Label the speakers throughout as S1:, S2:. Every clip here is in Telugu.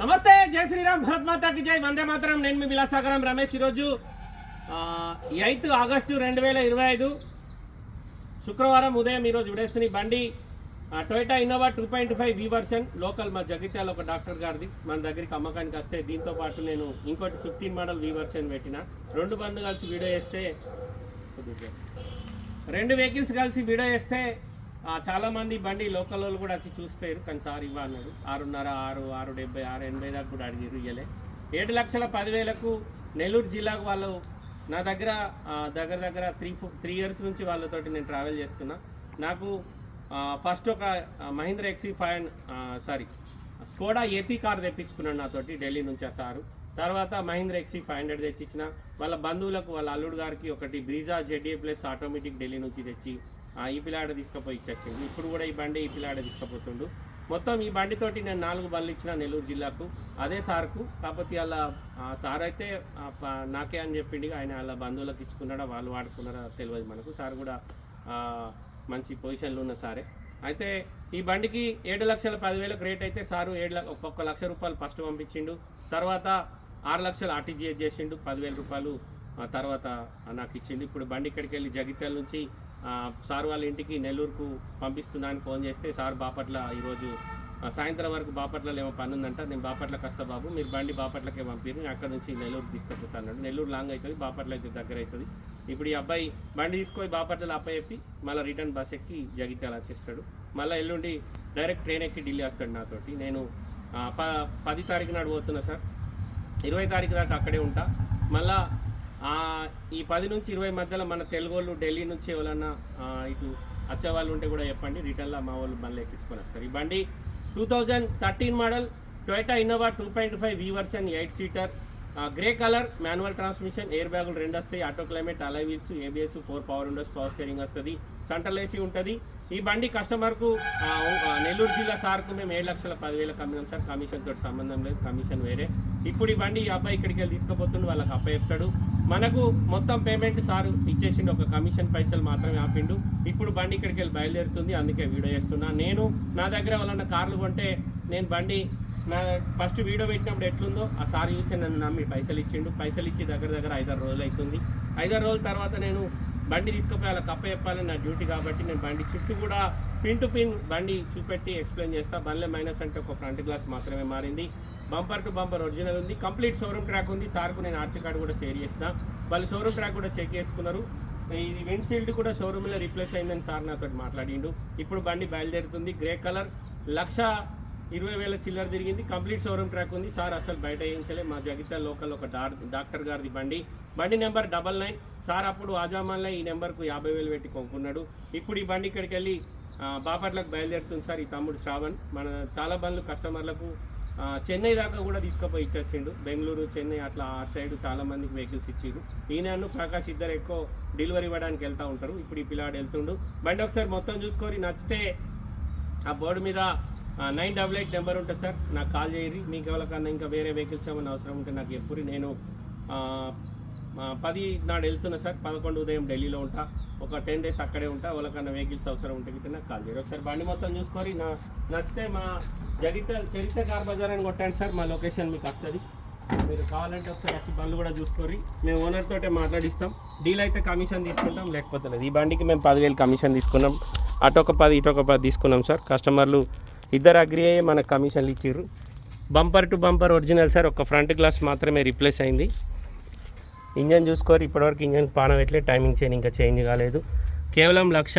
S1: నమస్తే జై శ్రీరామ్ భరత్ మాతాకి జై వందే మాతరం. నేను మీ విలాసాగరం రమేష్ ఈరోజు ఎయిత్ ఆగస్టు రెండు వేల ఇరవై ఐదు శుక్రవారం ఉదయం ఈరోజు విడేస్తున్న బండి Toyota Innova two point five V version local మా జగిత్యాల ఒక డాక్టర్ గారిది. మన దగ్గరికి అమ్మకానికి వస్తే దీంతో పాటు నేను ఇంకోటి ఫిఫ్టీన్ మోడల్ వి వర్షన్ పెట్టిన. రెండు బండ్లు కలిసి వీడియో వేస్తే రెండు వెహికల్స్ కలిసి వీడియో వేస్తే చాలామంది బండి లోకల్ వాళ్ళు కూడా వచ్చి చూసిపోయారు కానీ సార్ ఇవ్వన్నాడు ఆరున్నర ఆరు ఆరు డెబ్బై ఆరు ఎనభై దాకా కూడా అడిగారు ఇయ్యలే. ఏడు లక్షల పదివేలకు నెల్లూరు జిల్లాకు వాళ్ళు నా దగ్గర దగ్గర దగ్గర త్రీ ఫోర్ త్రీ ఇయర్స్ నుంచి వాళ్ళతోటి నేను ట్రావెల్ చేస్తున్నా. నాకు ఫస్ట్ ఒక Mahindra ఎక్సీ five sorry Skoda AP car తెప్పించుకున్నాడు నాతోటి ఢిల్లీ నుంచి ఆ సారు. తర్వాత మహీంద్ర ఎక్సీ ఫైవ్ హండ్రెడ్ తెచ్చిచ్చిన. వాళ్ళ బంధువులకు వాళ్ళ అల్లుడు గారికి ఒకటి Brezza ZA plus automatic Delhi నుంచి తెచ్చి ఈ పిల్లాడ తీసుకుపోయి ఇచ్చేది ఇప్పుడు కూడా ఈ బండి ఈ పిల్లాడ తీసుకుపోతుండు. మొత్తం ఈ బండితోటి నేను నాలుగు బండ్లు ఇచ్చిన నెల్లూరు జిల్లాకు అదే సార్కు. కాకపోతే వాళ్ళ సార్ అయితే నాకే అని చెప్పిండి. ఆయన వాళ్ళ బంధువులకు ఇచ్చుకున్నాడా వాళ్ళు వాడుకున్నారా తెలియదు మనకు. సార్ కూడా మంచి పొజిషన్లో ఉన్న సారే. అయితే ఈ బండికి ఏడు లక్షల పదివేలకు రేట్ అయితే సారు ఏడు లక్ష ఒక్కొక్క లక్ష రూపాయలు ఫస్ట్ పంపించిండు. తర్వాత ఆరు లక్షలు ఆర్టీజీఎస్ చేసిండు. పదివేల రూపాయలు తర్వాత నాకు ఇచ్చిండు. ఇప్పుడు బండి ఇక్కడికి వెళ్ళి జగిత్యాల నుంచి సార్ వాళ్ళ ఇంటికి నెల్లూరుకు పంపిస్తున్నాను ఫోన్ చేస్తే సార్ బాపట్ల ఈరోజు సాయంత్రం వరకు బాపట్లలో ఏమో పని ఉందంట నేను బాపట్లకు వస్తా బాబు మీరు బండి బాపట్లకే పంపిరు నేను అక్కడ నుంచి నెల్లూరు తీసుకుపోతాను నెల్లూరు లాంగ్ అవుతుంది బాపట్ల అయితే దగ్గర అవుతుంది. ఇప్పుడు ఈ అబ్బాయి బండి తీసుకొని బాపట్లలో అప్పచెప్పి మళ్ళీ రిటర్న్ బస్ ఎక్కి జగిత్యాల వచ్చేస్తాడు. మళ్ళీ ఎల్లుండి డైరెక్ట్ ట్రైన్ ఎక్కి ఢిల్లీ వస్తాడు నాతోటి. నేను ప పది తారీఖు నాడు పోతున్నా సార్. ఇరవై తారీఖు దాకా అక్కడే ఉంటా. మళ్ళా ఈ పది నుంచి ఇరవై మధ్యలో మన తెలుగు వాళ్ళు ఢిల్లీ నుంచి ఎవరన్నా ఇటు వచ్చే వాళ్ళు ఉంటే కూడా చెప్పండి. రిటర్న్లో మా వాళ్ళు బండ్లు ఎక్కించుకొని వస్తారు. ఈ బండి two thousand thirteen model Toyota Innova two point five V version eight seater grey colour manual transmission air బ్యాగులు రెండు వస్తాయి. Auto climate alloy wheels ABS four power windows power steering వస్తుంది. సెంట్రల్ ఏసీ ఉంటుంది. ఈ బండి కస్టమర్కు నెల్లూరు జిల్లా సార్కు మేము ఏడు లక్షల పదివేల కమ్మినాం సార్. కమిషన్ తోటి సంబంధం లేదు. కమిషన్ వేరే. ఇప్పుడు ఈ బండి ఈ అబ్బాయి ఇక్కడికి వెళ్ళి తీసుకుపోతుండు. వాళ్ళకి అప్ప చెప్తాడు. మనకు మొత్తం పేమెంట్ సారు ఇచ్చేసిండు. ఒక కమిషన్ పైసలు మాత్రమే ఆపిండు. ఇప్పుడు బండి ఇక్కడికి వెళ్ళి బయలుదేరుతుంది. అందుకే వీడియో చేస్తున్నా. నేను నా దగ్గర వాళ్ళన్న కార్లు కొంటే నేను బండి నా ఫస్ట్ వీడియో పెట్టినప్పుడు ఎట్లుందో ఆ సార్ చూసి నన్ను నమ్మి పైసలు ఇచ్చిండు. పైసలు ఇచ్చి దగ్గర దగ్గర ఐదారు రోజులు అవుతుంది ఐదారు రోజుల తర్వాత నేను బండి తీసుకుపోయి అలా కప్ప చెప్పాలని నా డ్యూటీ కాబట్టి నేను బండి చుట్టూ కూడా పిన్ టు పిన్ బండి చూపెట్టి ఎక్స్ప్లెయిన్ చేస్తా. బండ్లే మైనస్ అంటే ఒక ఫ్రంట్ గ్లాస్ మాత్రమే మారింది. బంపర్ టు బంపర్ ఒరిజినల్ ఉంది. కంప్లీట్ షోరూమ్ ట్రాక్ ఉంది. సార్కు నేను ఆర్సీ కార్డు కూడా షేర్ చేసిన. వాళ్ళు షోరూమ్ ట్రాక్ కూడా చెక్ చేసుకున్నారు. ఇది విండ్షీల్డ్ కూడా షోరూమ్లో రీప్లేస్ అయిందని సార్ నాతో మాట్లాడిండు. ఇప్పుడు బండి బయలుదేరుతుంది. Grey colour. లక్ష ఇరవై వేల చిల్లర తిరిగింది. కంప్లీట్ షోరూమ్ ట్రాక్ ఉంది. సార్ అసలు బయట వేయించలే. మా జగిత్యాల లోకల్ ఒక డా డాక్టర్ గారిది బండి. బండి నెంబర్ డబల్ నైన్. సార్ అప్పుడు ఆజామాన్లో ఈ నెంబర్కు యాభై వేలు పెట్టి కొనుక్కున్నాడు. ఇప్పుడు ఈ బండి ఇక్కడికి వెళ్ళి బాపట్లకు బయలుదేరుతుంది సార్ ఈ తమ్ముడు శ్రావణ్. మన చాలా బండ్లు కస్టమర్లకు చెన్నై దాకా కూడా తీసుకుపోయి ఇచ్చొచ్చిండు బెంగళూరు చెన్నై అట్లా ఆ సైడ్ చాలా మందికి వెహికల్స్ ఇచ్చిండు. ఈయనను ప్రకాష్ ఇద్దరు ఎక్కువ డెలివరీ ఇవ్వడానికి వెళ్తూ ఉంటారు. ఇప్పుడు ఈ పిల్లాడు వెళ్తుండు. బండి ఒకసారి మొత్తం చూసుకొని నచ్చితే ఆ బోర్డు మీద నైన్ డబల్ ఎయిట్ నెంబర్ ఉంటుంది సార్. నాకు కాల్ చేయరు మీకు ఎవరికన్నా ఇంకా వేరే వెహికల్స్ ఏమైనా అవసరం ఉంటే నాకు ఎప్పుడు నేను పది నాడు వెళ్తున్నా సార్. పదకొండు ఉదయం ఢిల్లీలో ఉంటా. ఒక టెన్ డేస్ అక్కడే ఉంటా వాళ్ళకన్నా వెహికల్స్ అవసరం ఉంటే గిట్ట నాకు కాల్ చేయరు. ఒకసారి బండి మొత్తం చూసుకొని నా నచ్చితే మా జరిత చరిత్ర కార్ బజార్ అని కొట్టండి సార్ మా లొకేషన్ మీకు వస్తుంది. మీరు కావాలంటే ఒకసారి వచ్చి బండ్లు కూడా చూసుకోరి మేము ఓనర్ తోటే మాట్లాడిస్తాం. డీల్ అయితే కమిషన్ తీసుకుంటాం లేకపోతే లేదు. ఈ బండికి మేము పదివేలు కమిషన్ తీసుకున్నాం. అటు ఒక పది ఇటొక పది తీసుకున్నాం సార్. కస్టమర్లు ఇద్దరు అగ్రి అయ్యి మనకు కమిషన్లు ఇచ్చారు bumper to bumper original sir ఒక ఫ్రంట్ గ్లాస్ మాత్రమే రీప్లేస్ అయింది. ఇంజన్ చూసుకోరు ఇప్పటివరకు ఇంజన్ పాన పెట్టలే టైమింగ్ చైన్ ఇంకా చేంజ్ కాలేదు. కేవలం లక్ష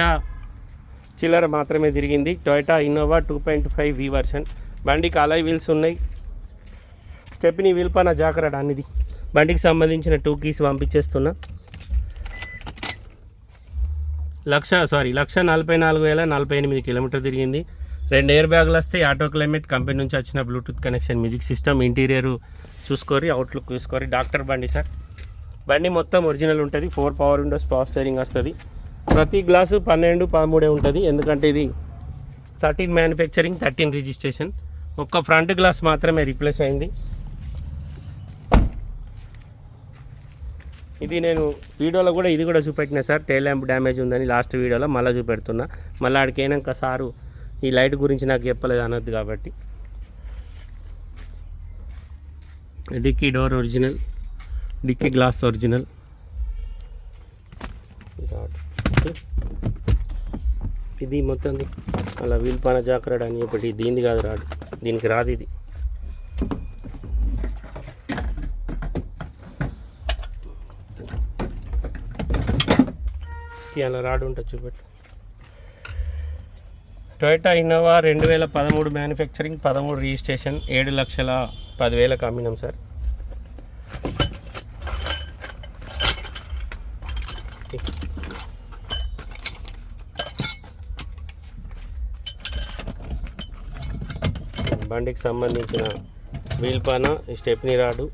S1: చిల్లర మాత్రమే తిరిగింది. Toyota Innova two point five V version బండికి అలాయ్ వీల్స్ ఉన్నాయి. స్టెప్ని వీల్పన జాగ్రత్త అనేది. బండికి సంబంధించిన టూ కీస్ పంపించేస్తున్నా. లక్ష సారీ లక్ష నలభై నాలుగు వేల నలభై ఎనిమిది కిలోమీటర్ తిరిగింది. రెండు ఎయిర్ బ్యాగులు వస్తాయి. ఆటో క్లైమేట్ కంపెనీ నుంచి వచ్చిన Bluetooth connection music system interior చూసుకోరి outlook చూసుకోరి. డాక్టర్ బండి సార్ బండి మొత్తం ఒరిజినల్ ఉంటుంది. Four power windows power steering వస్తుంది. ప్రతి గ్లాసు పన్నెండు పదమూడే ఉంటుంది. ఎందుకంటే ఇది థర్టీన్ మ్యానుఫ్యాక్చరింగ్ థర్టీన్ రిజిస్ట్రేషన్ ఒక్క ఫ్రంట్ గ్లాస్ మాత్రమే రీప్లేస్ అయింది. ఇది నేను వీడియోలో కూడా ఇది కూడా చూపెట్టిన సార్. టైల్ ల్యాంప్ డ్యామేజ్ ఉందని లాస్ట్ వీడియోలో మళ్ళీ చూపెడుతున్నా. మళ్ళీ ఆడికైనాక అయినాక సారు ఈ లైట్ గురించి నాకు చెప్పలేదు అనొద్దు కాబట్టి. Dickey door original dickey glass original. ఇది మొత్తం అలా వీల్పాన జాకరాడు అని చెప్పి దీనిది కాదు రాడు. దీనికి రాదు ఇది. అలా రాడు ఉంటుంది చూపెట్టు. టొయోటా ఇన్నోవా రెండు వేల పదమూడు మ్యానుఫ్యాక్చరింగ్ పదమూడు రిజిస్ట్రేషన్ ఏడు లక్షల పదివేలకు అమ్మినాం సార్. బండికి సంబంధించిన వీల్ పాన స్టెప్నీ రాడు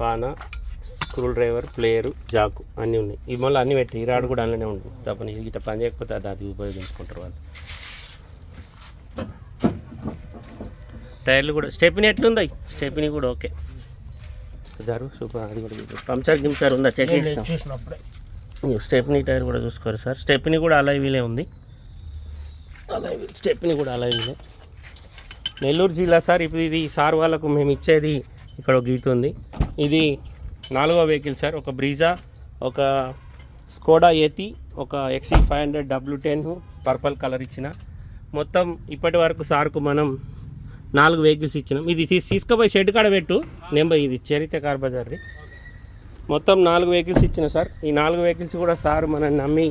S1: పాన స్క్రూ డ్రైవర్ ప్లేయరు జాకు అన్నీ ఉన్నాయి. ఈ మళ్ళీ అన్నీ పెట్టి ఈ రాడు కూడా అందులోనే ఉంటుంది. తప్పని ఇది ఇట్లా పని చేయకపోతే అది అది ఉపయోగించుకుంటారు వాళ్ళు. టైర్లు కూడా స్టెప్నీ ఎట్లుంది? స్టెప్నీ కూడా ఓకే. జారు సూపర్. అది కూడా. పంచర్ గించర్ ఉందా? చెక్ చేసినాం?
S2: చూసినప్పుడే.
S1: స్టెప్నీ టైర్ కూడా చూసుకోరు సార్. స్టెప్నీ కూడా అలా వీలే ఉంది. అలా స్టెప్నీ కూడా అలా వీలే నెల్లూరు జిల్లా సార్ ఇప్పుడు ఇది సార్ వాళ్ళకు మేము ఇచ్చేది ఇక్కడ ఒక గీత ఉంది. ఇది నాలుగో వెహికల్ సార్ ఒక బ్రీజా ఒక స్కోడా ఏతి ఒక ఎక్సీ five hundred W ten purple colour ఇచ్చిన. మొత్తం ఇప్పటి వరకు సార్కు మనం నాలుగు వెహికల్స్ ఇచ్చినాం. ఇది తీసుకుపోయి షెడ్ కాడ పెట్టు. నెంబర్ ఇది చరిత్ర కార్ బజార్ది. మొత్తం నాలుగు వెహికల్స్ ఇచ్చిన సార్. ఈ నాలుగు వెహికల్స్ కూడా సార్ మనల్ని నమ్మి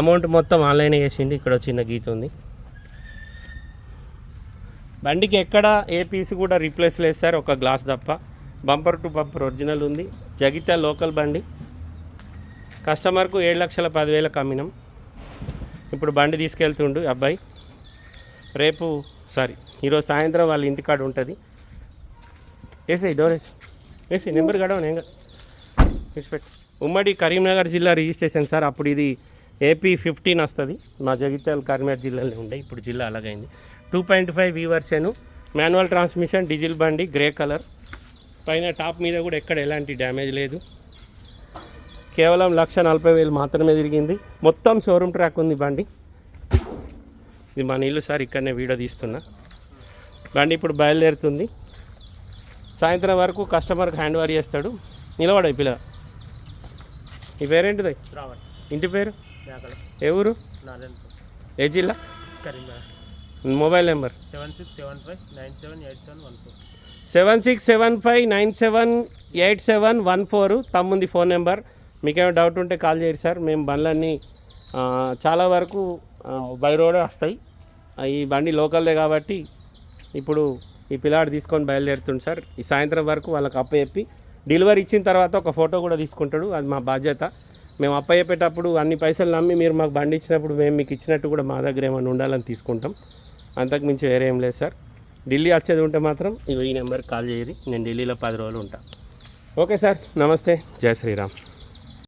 S1: అమౌంట్ మొత్తం ఆన్లైన్ చేసింది. ఇక్కడ ఒక చిన్న గీత ఉంది. బండికి ఎక్కడ ఏ పీస్ కూడా రీప్లేస్ లేదు సార్ ఒక గ్లాస్ తప్ప. బంపర్ టు బంపర్ ఒరిజినల్ ఉంది. జగిత్య లోకల్ బండి. కస్టమర్కు ఏడు లక్షల పదివేలకు అమ్మినాం ఇప్పుడు బండి తీసుకెళ్తుండు అబ్బాయి. రేపు సారీ ఈరోజు సాయంత్రం వాళ్ళ ఇంటికాడ ఉంటుంది. వేసేయి డోర్ వేసి వేసి నెంబర్ గడవను ఏం విడిచిపెట్టు ఉమ్మడి కరీంనగర్ జిల్లా రిజిస్ట్రేషన్ సార్ అప్పుడు ఇది ఏపీ ఫిఫ్టీన్ వస్తుంది. మా జగిత్యాల కరీంనగర్ జిల్లాలో ఉండే ఇప్పుడు జిల్లా అలాగైంది. Two point five V version. Manual transmission diesel బండి గ్రే కలర్. పైన టాప్ మీద కూడా ఎక్కడ ఎలాంటి డ్యామేజ్ లేదు. కేవలం లక్ష నలభై వేలు మాత్రమే తిరిగింది. మొత్తం షోరూమ్ ట్రాక్ ఉంది బండి. ఇది మన ఇల్లు సార్ ఇక్కడనే వీడియో తీస్తున్నా. బండి ఇప్పుడు బయలుదేరుతుంది. సాయంత్రం వరకు కస్టమర్కి హ్యాండ్ ఓవర్ చేస్తాడు. నిలబడాయి పిల్ల. ఈ పేరేంటిది? ఇంటి పేరు? ఏ ఊరు? ఏ జిల్లా?
S2: Karimnagar.
S1: Mobile number?
S2: Seven six seven five nine seven eight seven one four.
S1: Seven six seven five nine seven eight seven one four తమ్ముంది phone number. మీకేమైనా డౌట్ ఉంటే కాల్ చేయరు సార్. మేము బండ్లన్నీ చాలా వరకు బై రోడ్ వస్తాయి. ఈ బండి లోకల్దే కాబట్టి ఇప్పుడు ఈ పిల్లాడు తీసుకొని బయలుదేరుతుంది సార్. ఈ సాయంత్రం వరకు వాళ్ళకి అప్పచెప్పి డెలివరీ ఇచ్చిన తర్వాత ఒక ఫోటో కూడా తీసుకుంటాడు. అది మా బాధ్యత. మేము అప్పచెప్పేటప్పుడు అన్ని పైసలు నమ్మి మీరు మాకు బండి ఇచ్చినప్పుడు మేము మీకు ఇచ్చినట్టు కూడా మా దగ్గర ఏమైనా ఉండాలని తీసుకుంటాం. అంతకుమించి వేరేం వేరే ఏం లేదు సార్. ఢిల్లీ వచ్చేది ఉంటే మాత్రం ఇగో ఈ నెంబర్కి కాల్ చేయరు నేను ఢిల్లీలో పది రోజులు ఉంటాను ఓకే సార్ నమస్తే జయ శ్రీరామ్.